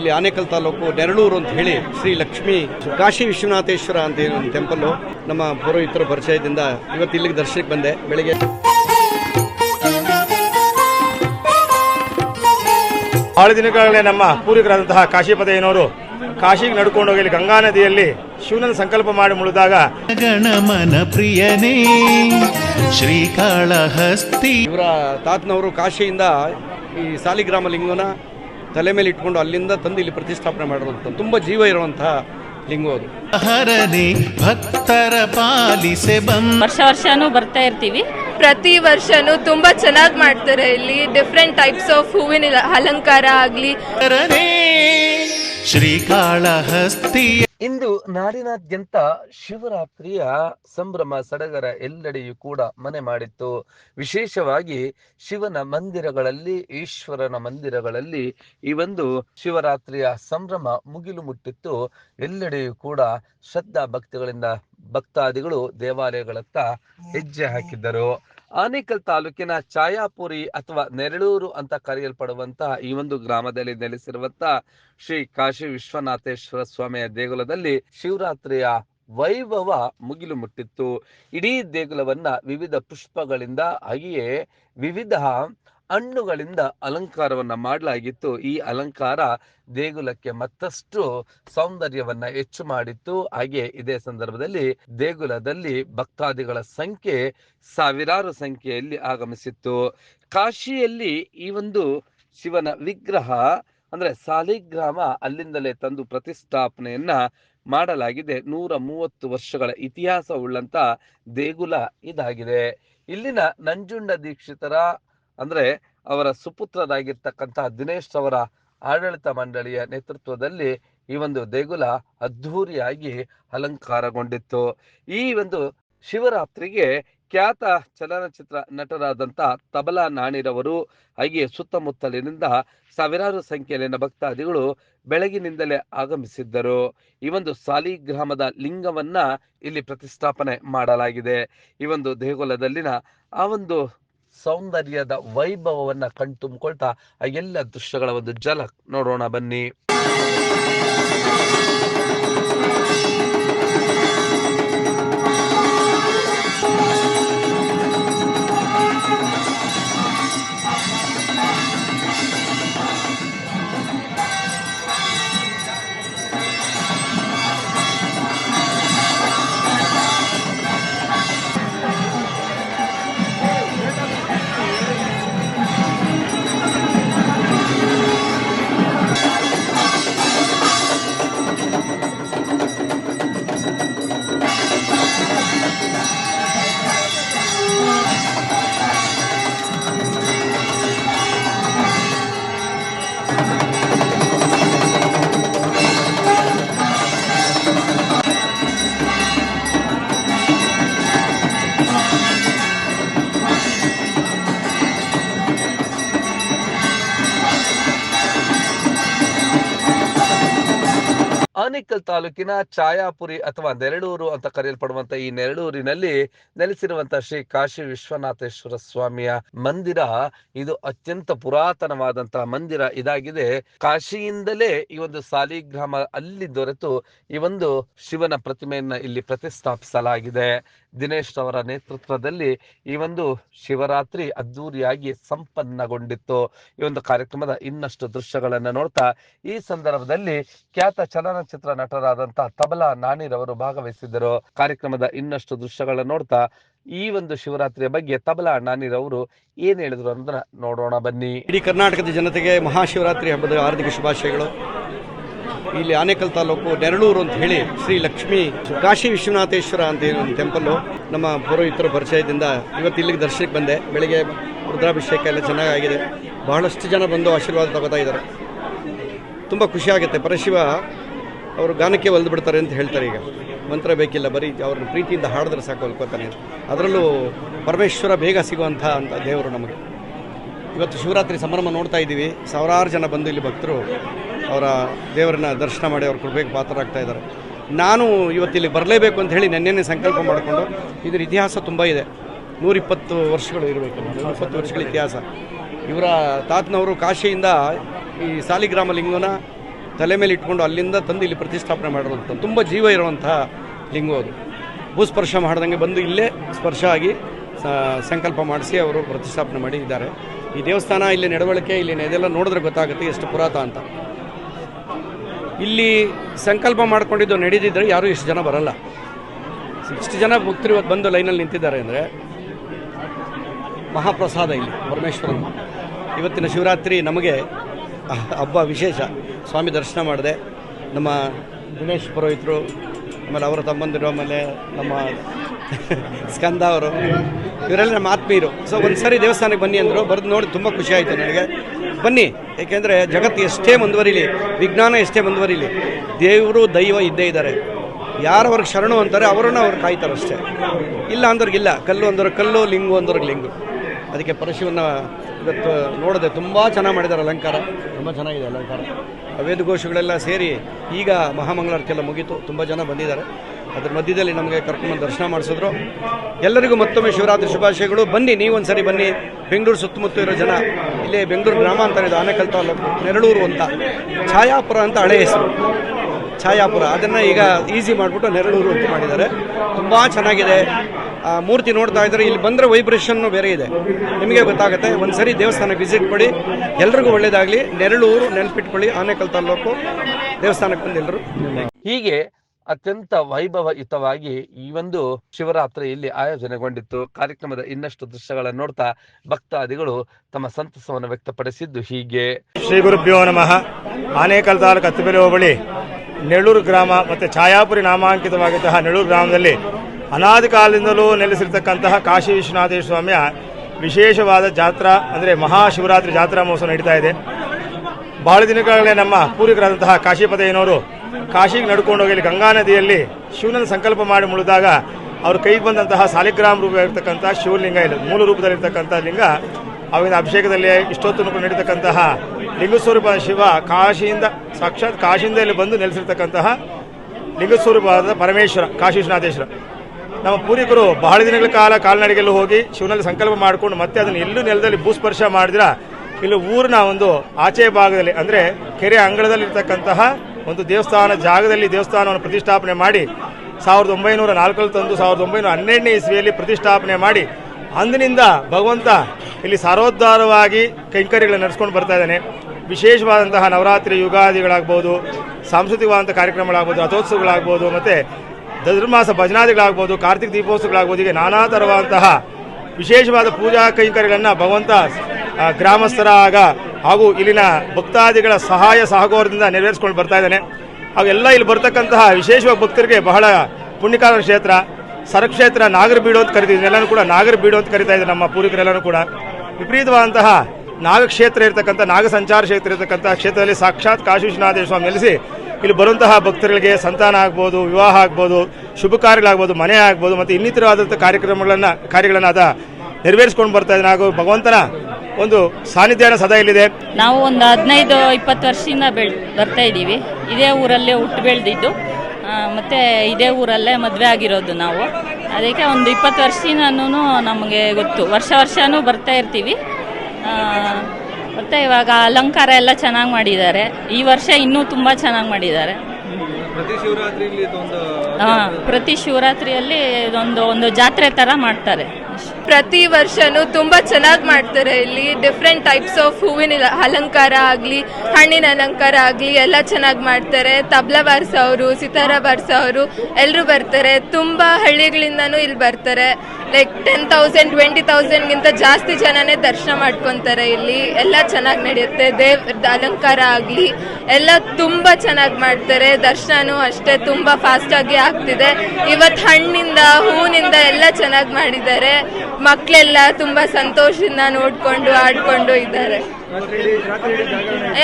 ಇಲ್ಲಿ ಆನೇಕಲ್ ತಾಲೂಕು ನೆರಳೂರು ಅಂತ ಹೇಳಿ ಶ್ರೀ ಲಕ್ಷ್ಮೀ ಕಾಶಿ ವಿಶ್ವನಾಥೇಶ್ವರ ಅಂತ ಹೇಳಿ ಒಂದು ಟೆಂಪಲ್ಲು ನಮ್ಮ ಪುರೋಹಿತರ ಪರಿಚಯದಿಂದ ಇವತ್ತು ಇಲ್ಲಿಗೆ ದರ್ಶನಕ್ಕೆ ಬಂದೆ. ಬೆಳಿಗ್ಗೆ ಬಹಳ ದಿನಗಳಲ್ಲೇ ನಮ್ಮ ಪೂರ್ವಿಕರಾದಂತಹ ಕಾಶಿಪದಯ್ಯನವರು ಕಾಶಿಗೆ ನಡ್ಕೊಂಡು ಹೋಗಿ ಇಲ್ಲಿ ಗಂಗಾ ನದಿಯಲ್ಲಿ ಶಿವನನ್ನು ಸಂಕಲ್ಪ ಮಾಡಿ ಮುಳಿದಾಗ ಗಣಮನ ಪ್ರಿಯನೇ ಶ್ರೀಕಾಳಹಸ್ತಿ. ಇವರ ತಾತನವರು ಕಾಶಿಯಿಂದ ಈ ಸಾಲಿಗ್ರಾಮ ಲಿಂಗನ ತಲೆ ಮೇಲೆ ಇಟ್ಕೊಂಡು ಅಲ್ಲಿಂದ ತಂದು ಇಲ್ಲಿ ಪ್ರತಿಷ್ಠಾಪನೆ ಮಾಡಿರುವಂಥ ತುಂಬ ಜೀವ ಇರುವಂತಹ ಲಿಂಗ ಅದು. ಭತ್ತರ ಭಕ್ತರ ಪಾಲಿಸೆ ವರ್ಷ ವರ್ಷನೂ ಬರ್ತಾ ಇರ್ತೀವಿ. ಪ್ರತಿ ವರ್ಷನೂ ತುಂಬಾ ಚೆನ್ನಾಗಿ ಮಾಡ್ತಾರೆ ಇಲ್ಲಿ. ಡಿಫ್ರೆಂಟ್ ಟೈಪ್ಸ್ ಆಫ್ ಹೂವಿನ ಅಲಂಕಾರ ಆಗಲಿ. ಶ್ರೀಕಾಳಹಸ್ತಿ ಇಂದು ನಾಡಿನಾದ್ಯಂತ ಶಿವರಾತ್ರಿಯ ಸಂಭ್ರಮ, ಸಡಗರ ಎಲ್ಲೆಡೆಯೂ ಕೂಡ ಮನೆ ಮಾಡಿತ್ತು. ವಿಶೇಷವಾಗಿ ಶಿವನ ಮಂದಿರಗಳಲ್ಲಿ, ಈಶ್ವರನ ಮಂದಿರಗಳಲ್ಲಿ ಈ ಒಂದು ಶಿವರಾತ್ರಿಯ ಸಂಭ್ರಮ ಮುಗಿಲು ಮುಟ್ಟಿತ್ತು. ಎಲ್ಲೆಡೆಯೂ ಕೂಡ ಶ್ರದ್ಧಾ ಭಕ್ತಿಗಳಿಂದ ಭಕ್ತಾದಿಗಳು ದೇವಾಲಯಗಳತ್ತ ಹೆಜ್ಜೆ ಹಾಕಿದ್ದರು. ಆನೇಕಲ್ ತಾಲೂಕಿನ ಛಾಯಾಪುರಿ ಅಥವಾ ನೆರಳೂರು ಅಂತ ಕರೆಯಲ್ಪಡುವಂತಹ ಈ ಒಂದು ಗ್ರಾಮದಲ್ಲಿ ನೆಲೆಸಿರುವಂತಹ ಶ್ರೀ ಕಾಶಿ ವಿಶ್ವನಾಥೇಶ್ವರ ಸ್ವಾಮಿಯ ದೇಗುಲದಲ್ಲಿ ಶಿವರಾತ್ರಿಯ ವೈಭವ ಮುಗಿಲು ಮುಟ್ಟಿತ್ತು. ಇಡೀ ದೇಗುಲವನ್ನ ವಿವಿಧ ಪುಷ್ಪಗಳಿಂದ, ಹಾಗೆಯೇ ವಿವಿಧ ಹಣ್ಣುಗಳಿಂದ ಅಲಂಕಾರವನ್ನ ಮಾಡಲಾಗಿತ್ತು. ಈ ಅಲಂಕಾರ ದೇಗುಲಕ್ಕೆ ಮತ್ತಷ್ಟು ಸೌಂದರ್ಯವನ್ನ ಹೆಚ್ಚು ಮಾಡಿತ್ತು. ಹಾಗೆ ಇದೇ ಸಂದರ್ಭದಲ್ಲಿ ದೇಗುಲದಲ್ಲಿ ಭಕ್ತಾದಿಗಳ ಸಂಖ್ಯೆ ಸಾವಿರಾರು ಸಂಖ್ಯೆಯಲ್ಲಿ ಆಗಮಿಸಿತ್ತು. ಕಾಶಿಯಲ್ಲಿ ಈ ಒಂದು ಶಿವನ ವಿಗ್ರಹ, ಅಂದ್ರೆ ಸಾಲಿಗ್ರಾಮ ಅಲ್ಲಿಂದಲೇ ತಂದು ಪ್ರತಿಷ್ಠಾಪನೆಯನ್ನ ಮಾಡಲಾಗಿದೆ. ನೂರ ಮೂವತ್ತು ವರ್ಷಗಳ ಇತಿಹಾಸ ದೇಗುಲ ಇದಾಗಿದೆ. ಇಲ್ಲಿನ ನಂಜುಂಡ ದೀಕ್ಷಿತರ ಅಂದ್ರೆ ಅವರ ಸುಪುತ್ರರಾಗಿರ್ತಕ್ಕಂತಹ ದಿನೇಶ್ ಅವರ ಆಡಳಿತ ಮಂಡಳಿಯ ನೇತೃತ್ವದಲ್ಲಿ ಈ ಒಂದು ದೇಗುಲ ಅದ್ಧೂರಿಯಾಗಿ ಅಲಂಕಾರಗೊಂಡಿತ್ತು. ಈ ಒಂದು ಶಿವರಾತ್ರಿಗೆ ಖ್ಯಾತ ಚಲನಚಿತ್ರ ನಟರಾದಂತ ತಬಲಾ ನಾಣಿರವರು ಹಾಗೆ ಸುತ್ತಮುತ್ತಲಿನಿಂದ ಸಾವಿರಾರು ಸಂಖ್ಯೆಯಲ್ಲಿನ ಭಕ್ತಾದಿಗಳು ಬೆಳಗಿನಿಂದಲೇ ಆಗಮಿಸಿದ್ದರು. ಈ ಒಂದು ಸಾಲಿಗ್ರಾಮದ ಲಿಂಗವನ್ನ ಇಲ್ಲಿ ಪ್ರತಿಷ್ಠಾಪನೆ ಮಾಡಲಾಗಿದೆ. ಈ ಒಂದು ದೇಗುಲದಲ್ಲಿನ ಆ ಒಂದು ಸೌಂದರ್ಯದ ವೈಭವವನ್ನ ಕಣ್ತುಂಬಿಕೊಳ್ತಾ ಆ ಎಲ್ಲ ದೃಶ್ಯಗಳ ಒಂದು ಝಲಕ್ ನೋಡೋಣ ಬನ್ನಿ. ಆನೇಕಲ್ ತಾಲೂಕಿನ ಛಾಯಾಪುರಿ ಅಥವಾ ನೆರಳೂರು ಅಂತ ಕರೆಯಲ್ಪಡುವಂತ ಈ ನೆರಳೂರಿನಲ್ಲಿ ನೆಲೆಸಿರುವಂತಹ ಶ್ರೀ ಕಾಶಿ ವಿಶ್ವನಾಥೇಶ್ವರ ಸ್ವಾಮಿಯ ಮಂದಿರ. ಇದು ಅತ್ಯಂತ ಪುರಾತನವಾದಂತಹ ಮಂದಿರ ಇದಾಗಿದೆ. ಕಾಶಿಯಿಂದಲೇ ಈ ಒಂದು ಸಾಲಿಗ್ರಾಮ ಅಲ್ಲಿ ದೊರೆತು ಈ ಒಂದು ಶಿವನ ಪ್ರತಿಮೆಯನ್ನ ಇಲ್ಲಿ ಪ್ರತಿಷ್ಠಾಪಿಸಲಾಗಿದೆ. ದಿನೇಶ್ ಅವರ ನೇತೃತ್ವದಲ್ಲಿ ಈ ಒಂದು ಶಿವರಾತ್ರಿ ಅದ್ದೂರಿಯಾಗಿ ಸಂಪನ್ನಗೊಂಡಿತ್ತು. ಈ ಒಂದು ಕಾರ್ಯಕ್ರಮದ ಇನ್ನಷ್ಟು ದೃಶ್ಯಗಳನ್ನ ನೋಡ್ತಾ ಈ ಸಂದರ್ಭದಲ್ಲಿ ಖ್ಯಾತ ಚಲನಚಿತ್ರ ನಟರಾದಂತಹ ತಬಲಾ ನಾಣಿರವರು ಭಾಗವಹಿಸಿದ್ದರು. ಕಾರ್ಯಕ್ರಮದ ಇನ್ನಷ್ಟು ದೃಶ್ಯಗಳನ್ನ ನೋಡ್ತಾ ಈ ಒಂದು ಶಿವರಾತ್ರಿಯ ಬಗ್ಗೆ ತಬಲಾ ನಾಣಿರವರು ಏನ್ ಹೇಳಿದ್ರು ಅಂದ್ರೆ ನೋಡೋಣ ಬನ್ನಿ. ಇಡೀ ಕರ್ನಾಟಕದ ಜನತೆಗೆ ಮಹಾಶಿವರಾತ್ರಿ ಹಬ್ಬದ ಹಾರ್ದಿಕ ಶುಭಾಶಯಗಳು. ಇಲ್ಲಿ ಆನೇಕಲ್ ತಾಲೂಕು ನೆರಳೂರು ಅಂತ ಹೇಳಿ ಶ್ರೀ ಲಕ್ಷ್ಮೀ ಕಾಶಿ ವಿಶ್ವನಾಥೇಶ್ವರ ಅಂತ ಒಂದು ಟೆಂಪಲ್ಲು ನಮ್ಮ ಪುರೋಹಿತರ ಪರಿಚಯದಿಂದ ಇವತ್ತು ಇಲ್ಲಿಗೆ ದರ್ಶನಕ್ಕೆ ಬಂದೆ. ಬೆಳಿಗ್ಗೆ ರುದ್ರಾಭಿಷೇಕ ಎಲ್ಲ ಚೆನ್ನಾಗಿದೆ ಬಹಳಷ್ಟು ಜನ ಬಂದು ಆಶೀರ್ವಾದ ತಗೋತಾ ಇದ್ದಾರೆ. ತುಂಬ ಖುಷಿ ಆಗುತ್ತೆ. ಪರಶಿವ ಅವರು ಗಾನಕ್ಕೆ ಒಲ್ದು ಬಿಡ್ತಾರೆ ಅಂತ ಹೇಳ್ತಾರೆ ಈಗ. ಮಂತ್ರ ಬೇಕಿಲ್ಲ, ಬರೀ ಅವ್ರನ್ನ ಪ್ರೀತಿಯಿಂದ ಹಾಡಿದ್ರೆ ಸಾಕು ಅಲ್ಕೋತಾನೆ ಅದರಲ್ಲೂ ಪರಮೇಶ್ವರ ಬೇಗ ಸಿಗುವಂಥ ಅಂತ ದೇವರು ನಮಗೆ. ಇವತ್ತು ಶಿವರಾತ್ರಿ ಸಂಭ್ರಮ ನೋಡ್ತಾ ಇದ್ದೀವಿ. ಸಾವಿರಾರು ಜನ ಬಂದು ಇಲ್ಲಿ ಭಕ್ತರು. ಅವರ ದೇವರನ್ನ ದರ್ಶನ ಮಾಡಿ ಅವ್ರು ಕೊಡಬೇಕು ಪಾತ್ರರಾಗ್ತಾ ಇದ್ದಾರೆ. ನಾನು ಇವತ್ತಿಲ್ಲಿ ಬರಲೇಬೇಕು ಅಂತ ಹೇಳಿ ನೆನ್ನೆನೇ ಸಂಕಲ್ಪ ಮಾಡಿಕೊಂಡು, ಇದರ ಇತಿಹಾಸ ತುಂಬ ಇದೆ. ನೂರಿಪ್ಪತ್ತು ವರ್ಷಗಳು ಇರಬೇಕು ನೂರಿಪ್ಪತ್ತು ವರ್ಷಗಳ ಇತಿಹಾಸ. ಇವರ ತಾತನವರು ಕಾಶಿಯಿಂದ ಈ ಸಾಲಿಗ್ರಾಮ ಲಿಂಗನ ತಲೆ ಮೇಲೆ ಇಟ್ಕೊಂಡು ಅಲ್ಲಿಂದ ತಂದು ಇಲ್ಲಿ ಪ್ರತಿಷ್ಠಾಪನೆ ಮಾಡಿರುವಂಥ, ತುಂಬ ಜೀವ ಇರುವಂತಹ ಲಿಂಗು ಅದು. ಭೂಸ್ಪರ್ಶ ಮಾಡ್ದಂಗೆ ಬಂದು ಇಲ್ಲೇ ಸ್ಪರ್ಶ ಆಗಿ ಸಂಕಲ್ಪ ಮಾಡಿಸಿ ಅವರು ಪ್ರತಿಷ್ಠಾಪನೆ ಮಾಡಿದ್ದಾರೆ. ಈ ದೇವಸ್ಥಾನ, ಇಲ್ಲಿ ನಡವಳಿಕೆ, ಇಲ್ಲಿ ಇದೆಲ್ಲ ನೋಡಿದ್ರೆ ಗೊತ್ತಾಗುತ್ತೆ ಎಷ್ಟು ಪುರಾತ ಅಂತ. ಇಲ್ಲಿ ಸಂಕಲ್ಪ ಮಾಡಿಕೊಂಡಿದ್ದು ನಡೆದಿದ್ದರೆ ಯಾರೂ ಇಷ್ಟು ಜನ ಬರಲ್ಲ. ಇಷ್ಟು ಜನ ಭಕ್ತರು ಇವತ್ತು ಬಂದು ಲೈನಲ್ಲಿ ನಿಂತಿದ್ದಾರೆ ಅಂದರೆ ಮಹಾಪ್ರಸಾದ ಇಲ್ಲಿ, ಪರಮೇಶ್ವರನ ಇವತ್ತಿನ ಶಿವರಾತ್ರಿ ನಮಗೆ ಹಬ್ಬ ವಿಶೇಷ. ಸ್ವಾಮಿ ದರ್ಶನ ಮಾಡಿದೆ ನಮ್ಮ ದಿನೇಶ್ ಪುರೋಹಿತರು, ಆಮೇಲೆ ಅವರ ತಮ್ಮಂದಿರು, ಆಮೇಲೆ ನಮ್ಮ ಸ್ಕಂದ ಅವರು, ಇವರೆಲ್ಲ ನಮ್ಮ ಆತ್ಮೀಯರು. ಸೊ ಒಂದು ಸರಿ ದೇವಸ್ಥಾನಕ್ಕೆ ಬನ್ನಿ ಅಂದರು, ಬರೆದು ನೋಡಿ, ತುಂಬ ಖುಷಿ ಆಯಿತು ನನಗೆ. ಬನ್ನಿ. ಏಕೆಂದರೆ ಜಗತ್ತು ಎಷ್ಟೇ ಮುಂದುವರಿಲಿ, ವಿಜ್ಞಾನ ಎಷ್ಟೇ ಮುಂದುವರಿಲಿ, ದೇವರು ದೈವ ಇದ್ದೇ ಇದ್ದಾರೆ. ಯಾರು ಅವ್ರಿಗೆ ಶರಣು ಅಂತಾರೆ, ಅವರನ್ನ ಅವ್ರು ಕಾಯ್ತಾರೆ ಅಷ್ಟೇ. ಇಲ್ಲ ಅಂದವ್ರಿಗಿಲ್ಲ ಕಲ್ಲು ಅಂದವ್ರಿಗೆ ಕಲ್ಲು, ಲಿಂಗು ಅಂದವ್ರಿಗೆ ಲಿಂಗು. ಅದಕ್ಕೆ ಪರಶಿವನ ಇವತ್ತು ನೋಡಿದೆ ತುಂಬ ಚೆನ್ನಾಗಿ ಮಾಡಿದ್ದಾರೆ ಅಲಂಕಾರ. ತುಂಬ ಚೆನ್ನಾಗಿದೆ ಅಲಂಕಾರ. ವೇದಘೋಷಗಳೆಲ್ಲ ಸೇರಿ ಈಗ ಮಹಾಮಂಗಳಾರತಿಯೆಲ್ಲ ಮುಗೀತು. ತುಂಬ ಜನ ಬಂದಿದ್ದಾರೆ. ಅದ್ರ ಮಧ್ಯದಲ್ಲಿ ನಮಗೆ ಕರ್ಕೊಂಡ್ಬಂದು ದರ್ಶನ ಮಾಡಿಸಿದ್ರು. ಎಲ್ಲರಿಗೂ ಮತ್ತೊಮ್ಮೆ ಶಿವರಾತ್ರಿ ಶುಭಾಶಯಗಳು. ಬನ್ನಿ, ನೀವು ಒಂದ್ಸರಿ ಬನ್ನಿ. ಬೆಂಗಳೂರು ಸುತ್ತಮುತ್ತ ಇರೋ ಜನ. ಇಲ್ಲೇ ಬೆಂಗಳೂರು ಗ್ರಾಮ ಅಂತ ಇದೆ, ಆನೆಕಲ್ ತಾಲೂಕು. ನೆರಳೂರು ಅಂತ. ಛಾಯಾಪುರ ಅಂತ ಹಳೆ ಹೆಸರು. ಛಾಯಾಪುರ. ಅದನ್ನು ಈಗ ಈಸಿ ಮಾಡಿಬಿಟ್ಟು ನೆರಳೂರು ಅಂತ ಮಾಡಿದ್ದಾರೆ. ತುಂಬ ಚೆನ್ನಾಗಿದೆ. ಆ, ಮೂರ್ತಿ ನೋಡ್ತಾ ಇದ್ದಾರೆ ಇಲ್ಲಿ ಬಂದರೆ ವೈಬ್ರೇಷನ್ನು ಬೇರೆ ಇದೆ. ನಿಮಗೆ ಗೊತ್ತಾಗುತ್ತೆ ಒಂದು ಸರಿ ದೇವಸ್ಥಾನಕ್ಕೆ ವಿಸಿಟ್ ಮಾಡಿ. ಎಲ್ರಿಗೂ ಒಳ್ಳೆಯದಾಗಲಿ ನೆರಳೂರು ನೆನಪಿಟ್ಕೊಳ್ಳಿ, ಆನೆಕಲ್ ತಾಲೂಕು ದೇವಸ್ಥಾನಕ್ಕೆ ಬಂದು ಎಲ್ಲರೂ ಹೀಗೆ ಅತ್ಯಂತ ವೈಭವಯುತವಾಗಿ ಈ ಒಂದು ಶಿವರಾತ್ರಿ ಇಲ್ಲಿ ಆಯೋಜನೆಗೊಂಡಿತ್ತು. ಕಾರ್ಯಕ್ರಮದ ಇನ್ನಷ್ಟು ದೃಶ್ಯಗಳನ್ನು ನೋಡ್ತಾ ಭಕ್ತಾದಿಗಳು ತಮ್ಮ ಸಂತಸವನ್ನು ವ್ಯಕ್ತಪಡಿಸಿದ್ದು ಹೀಗೆ. ಶ್ರೀ ಗುರುಭ್ಯೋ ನಮಃ. ಆನೇಕಲ್ ತಾಲೂಕು ಹತ್ತಿಬೆಲೆ ಹೋಬಳಿ ನೆಳ್ಳೂರು ಗ್ರಾಮ ಮತ್ತು ಛಾಯಾಪುರಿ ನಾಮಾಂಕಿತವಾಗಿದ್ದಂತಹ ನೆಳ್ಳೂರು ಗ್ರಾಮದಲ್ಲಿ ಅನಾದಿ ಕಾಲದಿಂದಲೂ ನೆಲೆಸಿರ್ತಕ್ಕಂತಹ ಕಾಶಿ ವಿಶ್ವನಾಥೇಶ್ವರ ಸ್ವಾಮಿಯ ವಿಶೇಷವಾದ ಜಾತ್ರಾ, ಅಂದರೆ ಮಹಾಶಿವರಾತ್ರಿ ಜಾತ್ರಾ ಮಹೋತ್ಸವ ನಡೀತಾ ಇದೆ. ಬಹಳ ದಿನಗಳೇ ನಮ್ಮ ಪೂರ್ವಿಕರಾದಂತಹ ಕಾಶಿಪದಯ್ಯನವರು ಕಾಶಿಗೆ ನಡ್ಕೊಂಡು ಹೋಗಿ ಗಂಗಾ ನದಿಯಲ್ಲಿ ಶಿವನನ್ನು ಸಂಕಲ್ಪ ಮಾಡಿ ಮುಳಿದಾಗ ಅವ್ರ ಕೈಗೆ ಬಂದಂತಹ ಸಾಲಿಗ್ರಾಮ ರೂಪ ಶಿವಲಿಂಗ ಇಲ್ಲ, ಮೂಲ ರೂಪದಲ್ಲಿರ್ತಕ್ಕಂಥ ಲಿಂಗ, ಅವಿನ ಅಭಿಷೇಕದಲ್ಲಿ ಇಷ್ಟೊತ್ತು ನಡೀತಕ್ಕಂತಹ ಲಿಂಗಸ್ವರೂಪ ಶಿವ ಕಾಶಿಯಿಂದ ಸಾಕ್ಷಾತ್ ಕಾಶಿಯಿಂದ ಇಲ್ಲಿ ಬಂದು ನೆಲೆಸಿರ್ತಕ್ಕಂತಹ ಲಿಂಗಸ್ವರೂಪವಾದ ಪರಮೇಶ್ವರ ಕಾಶಿ ವಿಶ್ವನಾಥೇಶ್ವರ ನಮ್ಮ ಪೂರ್ವಿಕರು ಬಹಳ ದಿನಗಳ ಕಾಲ ಕಾಲ್ನಡಿಗೆಲ್ಲೂ ಹೋಗಿ ಶಿವನಲ್ಲಿ ಸಂಕಲ್ಪ ಮಾಡಿಕೊಂಡು ಮತ್ತೆ ಅದನ್ನು ಎಲ್ಲೂ ನೆಲದಲ್ಲಿ ಭೂಸ್ಪರ್ಶ ಮಾಡಿದ್ರ, ಇಲ್ಲಿ ಊರಿನ ಒಂದು ಆಚೆ ಭಾಗದಲ್ಲಿ, ಅಂದರೆ ಕೆರೆ ಅಂಗಳದಲ್ಲಿರ್ತಕ್ಕಂತಹ ಒಂದು ದೇವಸ್ಥಾನ ಜಾಗದಲ್ಲಿ ದೇವಸ್ಥಾನವನ್ನು ಪ್ರತಿಷ್ಠಾಪನೆ ಮಾಡಿ ಸಾವಿರದ ಒಂಬೈನೂರ ನಾಲ್ಕರಲ್ಲಿ ತಂದು ಸಾವಿರದ ಒಂಬೈನೂರ ಹನ್ನೆರಡನೇ ಇಸ್ವಿಯಲ್ಲಿ ಪ್ರತಿಷ್ಠಾಪನೆ ಮಾಡಿ ಅಂದಿನಿಂದ ಭಗವಂತ ಇಲ್ಲಿ ಸಾರೋದ್ಧಾರವಾಗಿ ಕೈಂಕರ್ಯಗಳನ್ನು ನಡೆಸ್ಕೊಂಡು ಬರ್ತಾ ಇದ್ದಾನೆ. ವಿಶೇಷವಾದಂತಹ ನವರಾತ್ರಿ ಯುಗಾದಿಗಳಾಗ್ಬೋದು ಸಾಂಸ್ಕೃತಿಕವಾದಂಥ ಕಾರ್ಯಕ್ರಮಗಳಾಗ್ಬೋದು, ರಥೋತ್ಸವಗಳಾಗ್ಬೋದು, ಮತ್ತು ಧರ್ಮಾಸ ಭಜನಾದಿಗಳಾಗ್ಬೋದು, ಕಾರ್ತಿಕ ದೀಪೋತ್ಸವಗಳಾಗ್ಬೋದು, ಹೀಗೆ ನಾನಾ ಥರವಾದಂತಹ ವಿಶೇಷವಾದ ಪೂಜಾ ಕೈಂಕರ್ಯಗಳನ್ನು ಭಗವಂತ ಗ್ರಾಮಸ್ಥರ ಆಗ ಹಾಗೂ ಇಲ್ಲಿನ ಭಕ್ತಾದಿಗಳ ಸಹಾಯ ಸಹಕಾರದಿಂದ ನೆರವೇರಿಸ್ಕೊಂಡು ಬರ್ತಾ ಇದ್ದಾನೆ. ಹಾಗೂ ಎಲ್ಲ ಇಲ್ಲಿ ಬರ್ತಕ್ಕಂತಹ ವಿಶೇಷವಾಗಿ ಭಕ್ತರಿಗೆ ಬಹಳ ಪುಣ್ಯಕಾಲ ಕ್ಷೇತ್ರ. ಸರಕ್ಷೇತ್ರ ನಾಗರಬೀಡು ಅಂತ ಕರಿತೀವಿ ಎಲ್ಲನೂ ಕೂಡ ನಾಗರಬೀಡು ಅಂತ ಕರಿತಾ ಇದ್ದಾರೆ ನಮ್ಮ ಪೂರ್ವಿಕರೆಲ್ಲರೂ ಕೂಡ. ವಿಪರೀತವಾದಂತಹ ನಾಗಕ್ಷೇತ್ರ ಇರತಕ್ಕಂಥ ನಾಗ ಸಂಚಾರ ಕ್ಷೇತ್ರ ಇರತಕ್ಕಂಥ ಕ್ಷೇತ್ರದಲ್ಲಿ ಸಾಕ್ಷಾತ್ ಕಾಶಿ ವಿಶ್ವನಾಥ ಸ್ವಾಮಿ ನೆಲೆಸಿ ಇಲ್ಲಿ ಬರುವಂತಹ ಭಕ್ತರಿಗೆ ಸಂತಾನ ಆಗ್ಬೋದು, ವಿವಾಹ ಆಗ್ಬೋದು, ಶುಭ ಕಾರ್ಯಗಳಾಗ್ಬೋದು, ಮನೆ ಆಗ್ಬೋದು, ಮತ್ತು ಇನ್ನಿತರವಾದಂಥ ಕಾರ್ಯಕ್ರಮಗಳನ್ನು ಕಾರ್ಯಗಳನ್ನು ಅದ ನೆರವೇರಿಸ್ಕೊಂಡು ಬರ್ತಾ ಇದ್ದೀನಿ ಹಾಗೂ ಭಗವಂತನ ಒಂದು ಸಾನ್ನಿಧ್ಯ ಸದಾ ಇಲ್ಲಿದೆ. ನಾವು ಒಂದು ಹದಿನೈದು ಇಪ್ಪತ್ತು ವರ್ಷದಿಂದ ಬೆಳ್ ಬರ್ತಾ ಇದ್ದೀವಿ. ಇದೇ ಊರಲ್ಲೇ ಹುಟ್ಟು ಬೆಳೆದಿದ್ದು ಮತ್ತು ಇದೇ ಊರಲ್ಲೇ ಮದುವೆ ಆಗಿರೋದು ನಾವು. ಅದಕ್ಕೆ ಒಂದು ಇಪ್ಪತ್ತು ವರ್ಷದಿಂದನೂ ನಮಗೆ ಗೊತ್ತು. ವರ್ಷ ವರ್ಷವೂ ಬರ್ತಾ ಇರ್ತೀವಿ. ಮತ್ತೆ ಇವಾಗ ಅಲಂಕಾರ ಎಲ್ಲ ಚೆನ್ನಾಗಿ ಮಾಡಿದ್ದಾರೆ. ಈ ವರ್ಷ ಇನ್ನೂ ತುಂಬ ಚೆನ್ನಾಗಿ ಮಾಡಿದ್ದಾರೆ. ಹಾಂ ಪ್ರತಿ ಶಿವರಾತ್ರಿಯಲ್ಲಿ ಇದೊಂದು ಒಂದು ಜಾತ್ರೆ ಥರ ಮಾಡ್ತಾರೆ. ಪ್ರತಿ ವರ್ಷನೂ ತುಂಬ ಚೆನ್ನಾಗಿ ಮಾಡ್ತಾರೆ ಇಲ್ಲಿ. ಡಿಫ್ರೆಂಟ್ ಟೈಪ್ಸ್ ಆಫ್ ಹೂವಿನ ಅಲಂಕಾರ ಆಗಲಿ, ಹಣ್ಣಿನ ಅಲಂಕಾರ ಆಗಲಿ ಎಲ್ಲ ಚೆನ್ನಾಗಿ ಮಾಡ್ತಾರೆ. ತಬ್ಲಾ ಅವರು, ಸಿತಾರ ಅವರು ಎಲ್ಲರೂ ಬರ್ತಾರೆ. ತುಂಬ ಹಳ್ಳಿಗಳಿಂದನೂ ಇಲ್ಲಿ ಬರ್ತಾರೆ. ಲೈಕ್ ಟೆನ್ ತೌಸಂಡ್ ಟ್ವೆಂಟಿ ತೌಸಂಡ್ಗಿಂತ ಜಾಸ್ತಿ ಜನನೇ ದರ್ಶನ ಮಾಡ್ಕೊತಾರೆ ಇಲ್ಲಿ. ಎಲ್ಲ ಚೆನ್ನಾಗಿ ನಡೆಯುತ್ತೆ. ದೇವ್ರದ ಅಲಂಕಾರ ಆಗಲಿ, ಎಲ್ಲ ತುಂಬ ಚೆನ್ನಾಗಿ ಮಾಡ್ತಾರೆ. ದರ್ಶನನೂ ಅಷ್ಟೇ ತುಂಬ ಫಾಸ್ಟಾಗಿ ಆಗ್ತಿದೆ. ಇವತ್ತು ಹಣ್ಣಿಂದ, ಹೂವಿನಿಂದ ಎಲ್ಲ ಚೆನ್ನಾಗಿ ಮಾಡಿದ್ದಾರೆ. ಮಕ್ಕಳೆಲ್ಲ ತುಂಬಾ ಸಂತೋಷದಿಂದ ನೋಡ್ಕೊಂಡು ಆಡ್ಕೊಂಡು ಇದ್ದಾರೆ.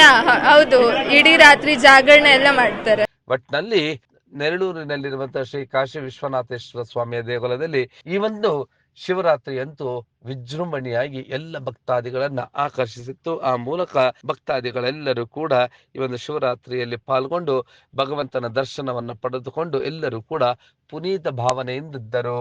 ಯಾ, ಹೌದು ಇಡೀ ರಾತ್ರಿ ಜಾಗರಣೆ ಎಲ್ಲ ಮಾಡ್ತಾರೆ. ಒಟ್ನಲ್ಲಿ ನೆರಳೂರಿನಲ್ಲಿರುವಂತಹ ಶ್ರೀ ಕಾಶಿ ವಿಶ್ವನಾಥೇಶ್ವರ ಸ್ವಾಮಿಯ ದೇಗುಲದಲ್ಲಿ ಈ ಒಂದು ಶಿವರಾತ್ರಿ ಅಂತೂ ವಿಜೃಂಭಣೆಯಾಗಿ ಎಲ್ಲ ಭಕ್ತಾದಿಗಳನ್ನ ಆಕರ್ಷಿಸಿತ್ತು. ಆ ಮೂಲಕ ಭಕ್ತಾದಿಗಳೆಲ್ಲರೂ ಕೂಡ ಈ ಒಂದು ಶಿವರಾತ್ರಿಯಲ್ಲಿ ಪಾಲ್ಗೊಂಡು ಭಗವಂತನ ದರ್ಶನವನ್ನ ಪಡೆದುಕೊಂಡು ಎಲ್ಲರೂ ಕೂಡ ಪುನೀತ ಭಾವನೆಯಿಂದಿದ್ದರು.